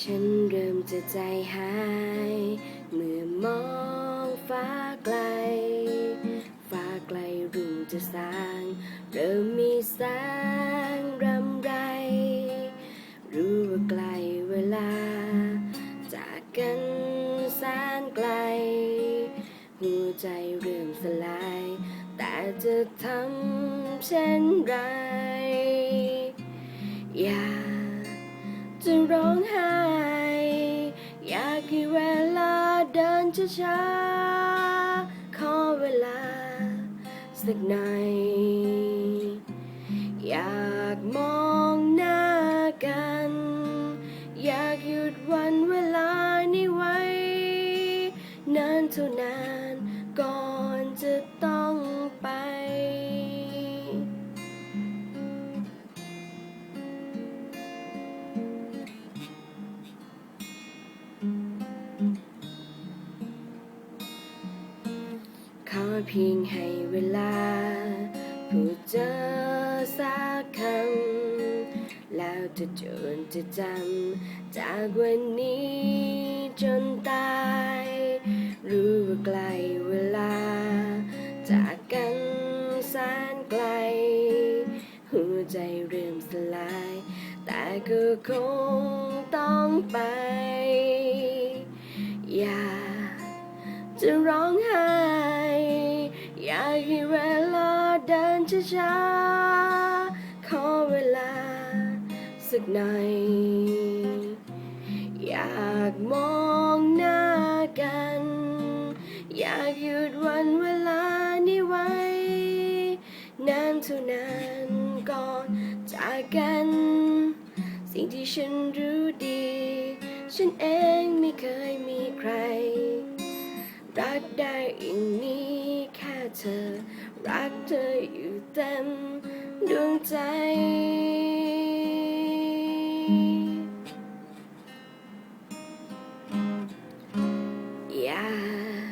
ฉันเริ่มจะใจหาย เมื่อมองฟ้าไกล ฟ้าไกลรุ่งจะสาง เริ่มมีแสงรำไร รู้ว่าไกลเวลา จากกันแสนไกล หัวใจเริ่มสลาย แต่จะทำเช่นไร อยาก จะร้องไห้ อยากให้เวลาเดินช้าๆขอเวลาสักหน่อยอยากมองหน้ากัน อยากหยุดวันเวลานี้ไว้ นานเท่านานก่อนจะต้องไป เพียงให้เวลาพูดเจอสักคำแล้วจะจนจะจำจากวันนี้จนตาย รู้ว่าไกลเวลา จากกันแสนไกล หัวใจเริ่มสลาย แต่ก็คงต้องไป อยากจะร้องไห้ อยากให้เวลาเดินช้าๆขอเวลาสักหน่อยอยากมองหน้ากัน อยากหยุดวันเวลานี้ไว้นานเท่านานก่อนจากกัน สิ่งที่ฉันรู้ดี ฉันเองไม่เคยมีใคร รักได้อย่างนี้ เธอ รักเธออยู่เต็มดวงใจอยา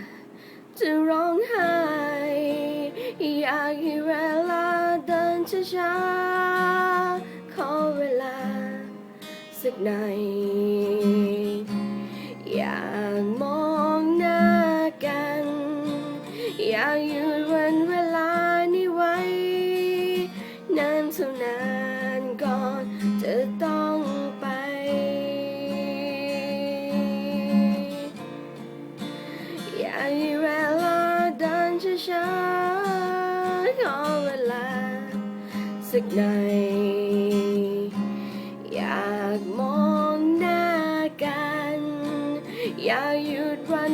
กจะร้องไห้อยากให้เวลาเดินช้าๆขอเวลาสักหน่อยอย เท่านานก่อนจะต้องไป อยากให้เวลาเดินช้าๆขอเวลาสักหน่อยอยากมองหน้ากัน อยากหยุดวัน